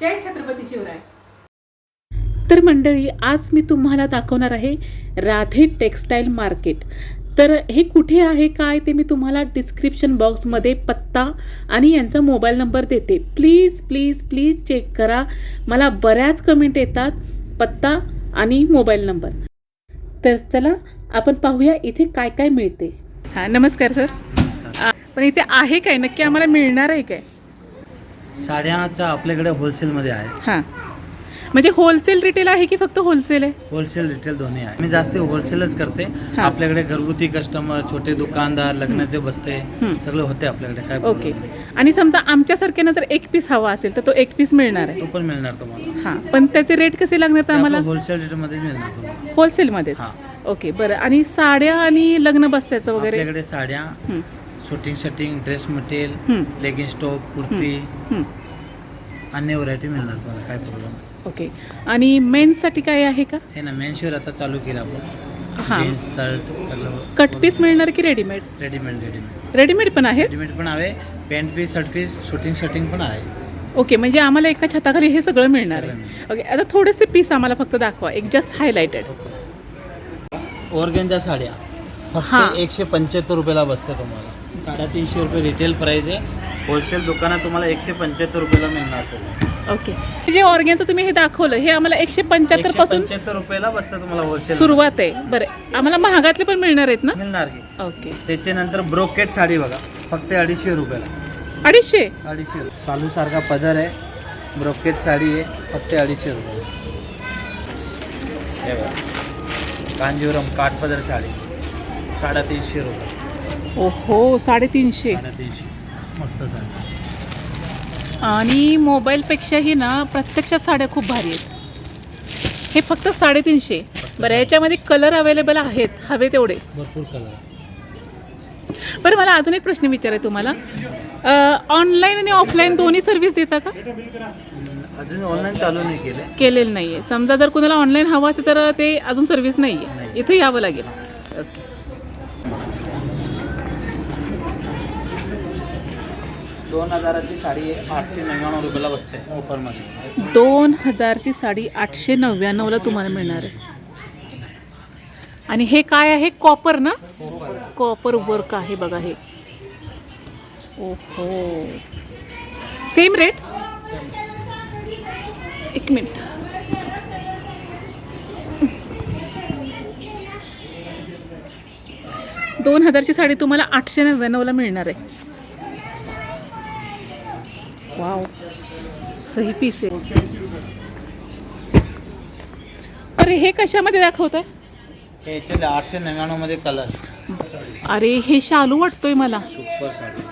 जय छत्रपती शिवराय. तर मंडळी आज मी तुम्हाला दाखवणार आहे राधे टेक्स्टाईल मार्केट. तर हे कुठे आहे काय ते मी तुम्हाला डिस्क्रिप्शन बॉक्समध्ये पत्ता आणि यांचा मोबाईल नंबर देते. प्लीज प्लीज प्लीज चेक करा. मला बऱ्याच कमेंट येतात पत्ता आणि मोबाईल नंबर. तर चला आपण पाहूया इथे काय काय मिळते. हां नमस्कार सर. पण इथे आहे काय? नक्की आम्हाला मिळणार आहे काय? साड्याचा आपल्याकडे होलसेलमध्ये आहे. हां. म्हणजे होलसेल रिटेल आहे की फक्त होलसेल आहे? होलसेल रिटेल दोन्ही आहे. मी जास्त होलसेलच करते. हा. आपल्याकडे घरगुती कस्टमर छोटे दुकानदार लग्नाचे बसते हम्म. सगळं होते आपल्याकडे. काय ओके आणि समजा आमच्यासारख्यानं जर एक पीस हवा असेल तर तो एक पीस मिळणार आहे. तो पण मिळणार तुम्हाला. हां. पण त्याचे रेट कसे लागणार तर आम्हाला? होलसेल रेटमध्ये मिळणार तुम्हाला. होलसेलमध्येच हां. ओके बरं. आणि साड्या आणि लग्न बसण्याचं वगैरे? आपल्याकडे साड्या हं, suiting shirting dress material leggings top kurti. अन्य व्हरायटी मिळणार तुम्हाला काय प्रॉब्लेम ओके आणि मेन्ससाठी काय आहे का? हे ना मेन्शवर आता चालू केलं आपण. हां. जीन्स शर्ट सगळं. कट पीस मिळणार की रेडीमेड रेडीमेड रेडीमेड रेडीमेड पण आहे रेडीमेड पण आहे. Pant piece shirt piece suiting shirting पण आहे. ओके म्हणजे आम्हाला एका छताखाली हे सगळं मिळणार आहे. ओके आता थोडेसे पीस आम्हाला फक्त दाखवा. एक जस्ट हायलाइटेड ऑर्गेनच्या साड्या. हा. फक्त एकशे पंच्याहत्तर रुपयाला बसते तुम्हाला. साडेतीनशे रुपये रिटेल प्राईस आहे. होलसेल दुकानात तुम्हाला एकशे पंच्याहत्तर रुपयाला मिळणार तुम्हाला ओके जे ऑर्गॅनचं तुम्ही हे दाखवलं हे आम्हाला एकशे पंच्याहत्तरपासून पंच्याहत्तर रुपयाला बसतं तुम्हाला होलसेल सुरुवात आहे. बरं आम्हाला महागातले पण मिळणार आहेत ना? मिळणार की. ओके त्याच्यानंतर ब्रोकेट साडी बघा फक्त अडीचशे रुपयाला. अडीचशे? अडीचशे सालू सारखा पदर आहे. ब्रोकेट साडी आहे फक्त अडीचशे रुपये हे बघा. कांजीवरम काठपदर साडी साडेतीनशे रुपये. ओहो साडेतीनशे. साडेतीनशे. मस्त साडी आणि मोबाईलपेक्षाही ना प्रत्यक्षात साड्या खूप भारी आहेत. हे फक्त साडेतीनशे. बरं याच्यामध्ये कलर अवेलेबल आहेत हवे तेवढे. भरपूर कलर बरं मला अजून एक प्रश्न विचारायचा तुम्हाला. ऑनलाईन आणि ऑफलाईन दोन्ही सर्व्हिस देता का? अजून ऑनलाईन चालू नाही केले. केलेलं नाही आहे समजा जर कुणाला ऑनलाईन हवं असेल तर ते अजून सर्व्हिस नाही. आहे. इथे यावं लागेल. ओके दोन हजाराची साडी आठशे नव्याण्णव रुपयाला बसते ऑफरमध्ये. दोन हजारची साडी आठशे नव्याण्णवला तुम्हाला मिळणार आहे. आणि हे काय आहे? कॉपर ना? कॉपर वर्क आहे बघा हे. ओहो. सेम रेट एक मिनिट. दोन हजारची साडी तुम्हाला आठशे नव्याण्णवला मिळणार आहे. वाव. सही पीस आहे. अरे हे कशामध्ये दाखवत आहे हे आठशे नव्याण्णवमध्ये कलर अरे हे शालू वाटतोय मला. सुपर साडी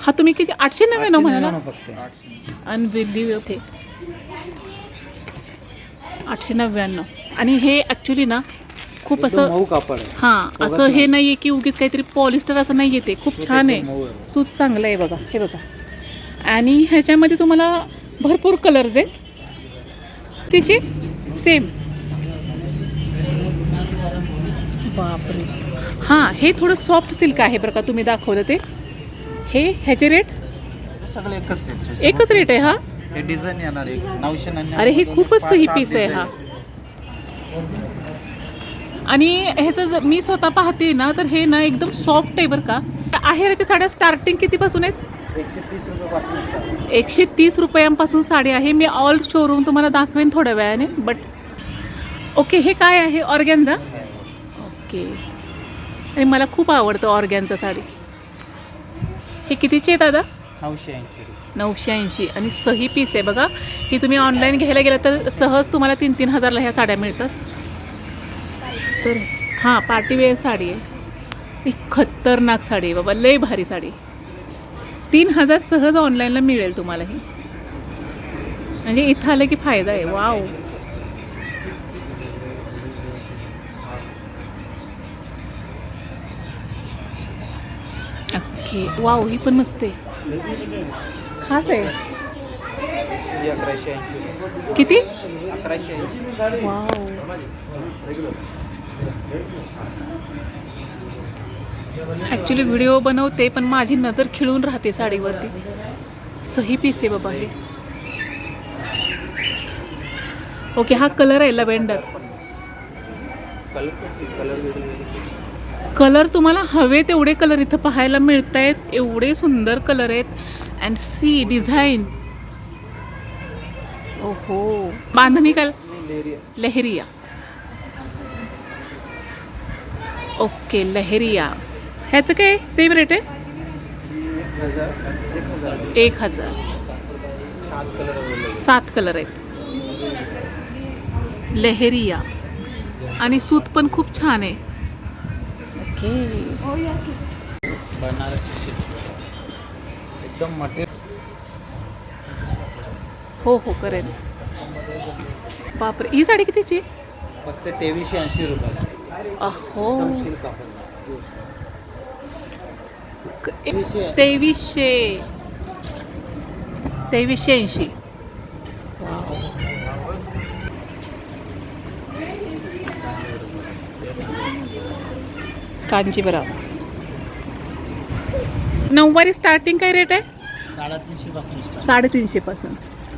हा तुम्ही किती? आठशे नव्याण्णव म्हणाला? नव्याण्णव फक्त. अनबिलिव्ह होते आठशे नव्याण्णव. आणि हे ॲक्च्युली ना खूप एकदम असं मऊ कापड आहे. हां असं हे नाही. आहे की उगीच काहीतरी पॉलिस्टर असं नाही येते खूप छान मऊ आहे. आहे. सूत चांगलं आहे बघा. हे बघा. आणि ह्याच्यामध्ये तुम्हाला भरपूर कलर्स आहेत. तिचे सेम बापरे. हां हे थोडं सॉफ्ट सिल्क आहे बरं का तुम्ही दाखवलं ते. हे ह्याचे रेट सगळे एकच रेट एकच रेट आहे हा? हे डिझाईन येणार नऊशे अरे हे खूपच सहा पीस आहे हा. आणि ह्याचं जर मी स्वतः पाहते ना तर हे ना एकदम सॉफ्ट आहे बरं का. आहेराच्या साड्या स्टार्टिंग कितीपासून आहेत? एकशे तीस रुपयापासून start. एकशे तीस रुपयांपासून साडी आहे. मी ऑल शोरूम तुम्हाला दाखवेन थोड्या वेळाने बट ओके हे काय आहे? ऑर्गॅनचा ओके आणि मला खूप आवडतं ऑर्गॅनचा साडी. हे कितीचे आहे दादा? नऊशे ऐंशी नऊशे ऐंशी. आणि सही पीस आहे बघा. ही तुम्ही ऑनलाईन घ्यायला गेलं तर सहज तुम्हाला तीन तीन हजारला ह्या साड्या मिळतात. तर हां पार्टीवेअर साडी आहे. ही खतरनाक साडी आहे बाबा. लय भारी साडी. तीन हजार सहज ऑनलाईनला मिळेल तुम्हाला ही. म्हणजे इथं आलं की फायदा आहे. वाव ओके वाव ही पण मस्त आहे. खास आहे. किती? वाव ॲक्च्युली व्हिडिओ बनवते पण माझी नजर खिळून राहते साडीवरती. सही पीस आहे बाबा हे. ओके हा कलर आहे लव्हेंडर कलर तुम्हाला हवे तेवढे कलर इथं पाहायला मिळत आहेत एवढे सुंदर कलर आहेत. अँड सी डिझाईन ओहो. बांधणी काल लहेरिया. ओके लहेरिया. ह्याचं काय सेम रेट आहे? एक हजार. सात कलर आहेत. लहेरिया. आणि सूत पण खूप छान आहे. ओके. एकदम हो हो करेन. बापरे ही साडी कितीची? फक्त तेवीसशे ऐंशी रुपये अहो. सिल्क तेवीसशे तेवीसशे ऐंशी. कांजीवरम नऊवारी स्टार्टिंग काय रेट आहे? साडेतीनशे पासून.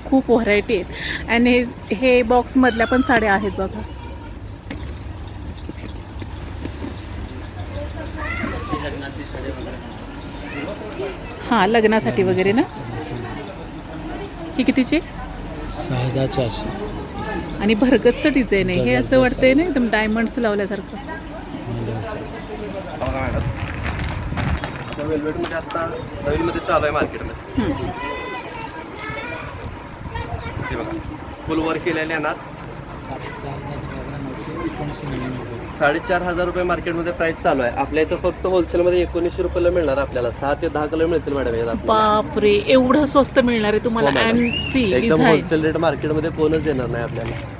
खूप व्हरायटी आहेत. आणि हे हे बॉक्समधल्या पण साड्या आहेत बघा अशी लग्नाची साडी वगैरे हां लग्नासाठी वगैरे ना? ही कितीची? सहा हजार चारशे. आणि भरगतचं डिझाईन आहे. हे असं वाटतंय ना एकदम डायमंड्स लावल्यासारखं. वेलवेटमध्ये आता नवीनमध्ये चालू आहे मार्केटमध्ये. हे बघा फुल वर्क केलेले येणार साडेचार हजार रुपये मार्केटमध्ये प्राइस चालू आहे. आपल्या इथं फक्त होलसेलमध्ये एकोणीसशे रुपयाला मिळणार आपल्याला. सहा ते दहा कलर मिळतील मॅडम. बापरे एवढं स्वस्त मिळणार आहे तुम्हाला. हो, मॅडम. अँड सी एकदम होलसेल रेट मार्केटमध्ये कोणच देणार नाही आपल्याला.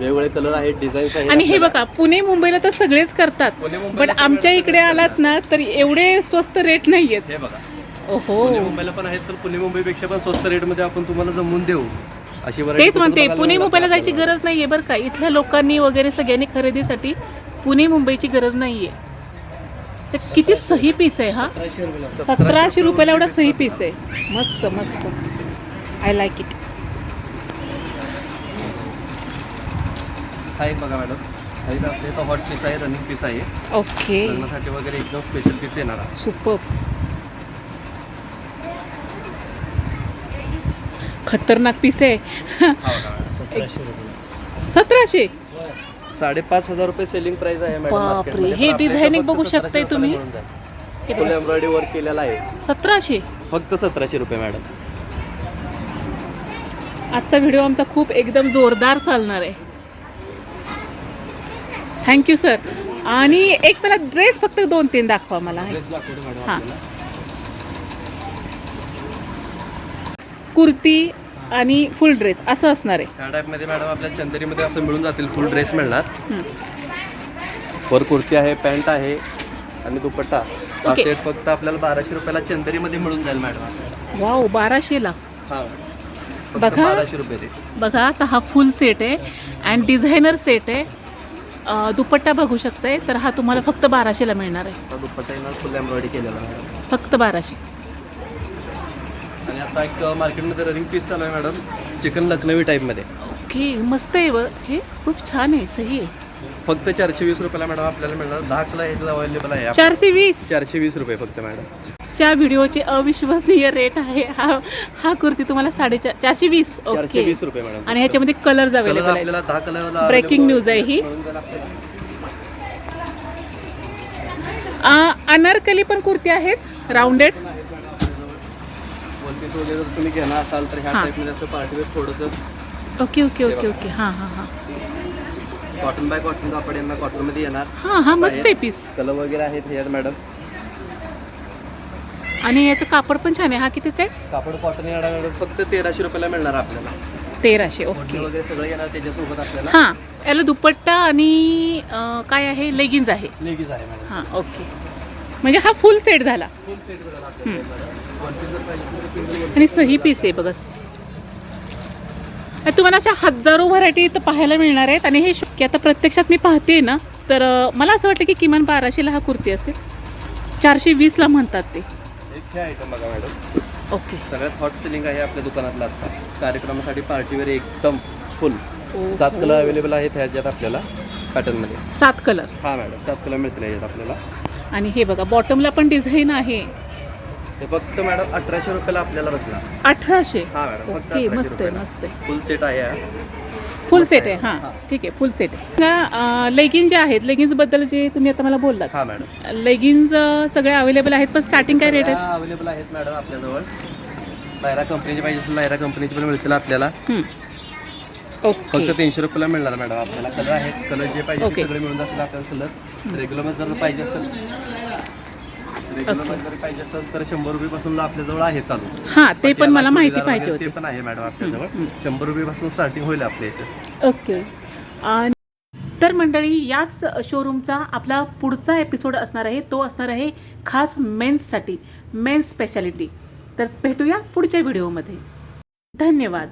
वेगवेगळे कलर आहेत डिझाईन्स आहेत आणि हे. बघा पुणे मुंबईला तर सगळेच करतात. पुणे, आमच्या इकडे आलात ना तर एवढे स्वस्त रेट नाही आहेत हे बघा. ओहो. पुणे मुंबईला पण आहेत तर पुणे मुंबईपेक्षा पण स्वस्त रेटमध्ये आपण तुम्हाला जमवून देऊ. अशी तेच म्हणते पुणे मुंबईला जायची. गरज नाहीये बरं का. इथल्या लोकांनी वगैरे सगळ्यांनी खरेदीसाठी पुणे मुंबईची गरज नाहीये. तर किती सही पीस आहे हा? सतराशे रुपये सतराशे रुपयाला एवढा सही पीस आहे. मस्त मस्त. आय लाईक इट हा एक बघा मॅडम हा एक आपल्या इथं हॉट पीस आहे रनिंग पीस आहे. ओके लग्नासाठी वगैरे एकदम स्पेशल पीस येणार आहे. सुपर खतरनाक पीस आहे. हा सतराशे साडेपाच हजार रुपये सेलिंग प्राइस आहे मॅडम बापरे. हे फक्त बघू 1700 शकताय तुम्ही? फुल एम्ब्रॉयडरी वर्क केलेला आहे. सतराशे? फक्त सतराशे रुपये मॅडम आजचा व्हिडिओ आमचा खूप एकदम जोरदार चालणार आहे. थँक्यू सर आणि एक मला ड्रेस फक्त दोन तीन दाखवा मला. ड्रेस दाखवतो मॅडम हां. कुर्ती आणि फुल ड्रेस असं असणार आहे. टाईपमध्ये मॅडम आपल्या चंदेरीमध्ये असं मिळून जातील फुल ड्रेस मिळणार. वर कुर्ती आहे पॅन्ट आहे आणि दुपट्टा. हा. सेट फक्त आपल्याला बाराशे रुपयाला चंदेरीमध्ये मिळून जाईल मॅडम. वाव बाराशेला हा. फक्त बघा. बाराशे रुपये बघा आता हा फुल सेट आहे अँड डिझायनर सेट आहे. अं, दुपट्टा बघू शकताय तर हा तुम्हाला फक्त बाराशेला मिळणार आहे. दुपट्टा येणार फुल एम्ब्रॉयडरी केलेला मॅडम फक्त बाराशे. आणि आता एक मार्केटमध्ये रनिंग पीस चालू आहे मॅडम चिकन लखनवी टाईपमध्ये ओके मस्त आहे व. हे खूप छान आहे सही आहे. फक्त चारशे वीस रुपयाला मॅडम आपल्याला मिळणार. दहा कलर ह्याच्यात अवेलेबल आहे. चारशे वीस चारशे वीस रुपये फक्त मॅडम च्या व्हिडिओचे अविश्वसनीय रेट आहे. हा हा कुर्ती तुम्हाला साडेचार चारशे वीस चारशे ओके. वीस रुपये मॅडम आणि ह्याच्यामध्ये कलर्स कलर अवेलेबल आहेत. आपल्याला दहा कलर Breaking news आहे ही. आ, अनारकली पण कुर्ती आहेत. राऊंडेड पीस वगैरे जर तुम्ही घेणार असाल तर ह्या हां. टाईपमध्ये असं पार्टीवेअर थोडंसं ओके ओके ओके ओके. हां हां हां. कॉटन बाय कॉटन कापड यांना कॉटनमध्ये येणार. हां हां मस्त आहे पीस कलर वगैरे आहेत ह्यात मॅडम आणि याचं कापड पण छान आहे. हा कितीच आहे? कापड कॉटन येणार मॅडम फक्त तेराशे रुपयाला मिळणार आपल्याला. तेराशे ओढणी ओके. वगैरे सगळं येणार त्याच्यासोबत आपल्याला. हां याला दुपट्टा आणि अं, काय आहे? लेगिन्स आहे. लेगीज आहे मॅडम हां ओके. म्हणजे हा फुल सेट झाला. फुल सेट मिळणार आपल्याला आणि सही पीस आहे बघा तुम्हाला अशा हजारो व्हरायटी इथं पाहायला मिळणार आहेत. आणि हे शक्य आता प्रत्यक्षात मी पाहते ना तर मला असं वाटतं की किमान बाराशेला हा कुर्ती असेल. चारशे वीसला म्हणतात ते. आयटम बघा मॅडम ओके. सगळ्यात हॉट सेलिंग आहे आपल्या दुकानातला आता. कार्यक्रमासाठी पार्टीवेअर एकदम फुल सात कलर अवेलेबल आहेत ह्याच्यात आपल्याला पॅटर्नमध्ये सात कलर हां मॅडम सात कलर मिळतील ह्याच्यात आपल्याला. आणि हे बघा बॉटमला पण डिझाईन आहे. हे फक्त मॅडम अठराशे रुपयाला आपल्याला बसला. अठराशे? हां मॅडम फक्त ओके 1800 मस्त आहे रुपयाला. मस्त आहे. फुल सेट आहे हा. फुल सेट आहे. हां. ठीक आहे फुल सेट आहे. लेगिन जे आहेत लेगिन्सबद्दल जे तुम्ही आता मला बोललात हां मॅडम. लेगिन्स सगळे अवेलेबल आहेत पण स्टार्टिंग काय रेट आहे अवेलेबल आहेत मॅडम आपल्याजवळ. लायरा कंपनीचे पाहिजे असेल लायरा कंपनीचे पण मिळतील आपल्याला. हं. ओके. फक्त तीनशे रुपयाला मिळणार मॅडम आपल्याला. कलर आहेत कलर जे पाहिजे ओके. ते सगळे मिळून जातील आपल्याला कलर रेग्युलर जर पाहिजे असेल रेग्युलरमध्ये जर पाहिजे असेल तर शंभर रुपयेपासून आपल्याजवळ आहे चालू. हां ते पण मला माहिती पाहिजे होती. पण आहे मॅडम आपल्याजवळ. शंभर रुपयेपासून स्टार्टिंग होईल आपल्या इथे. ओके आणि तर मंडळी याच शोरूमचा आपला पुढचा एपिसोड असणार आहे. तो असणार आहे खास मेन्ससाठी मेन्स स्पेशालिटी तर भेटूया पुढच्या व्हिडिओमध्ये धन्यवाद.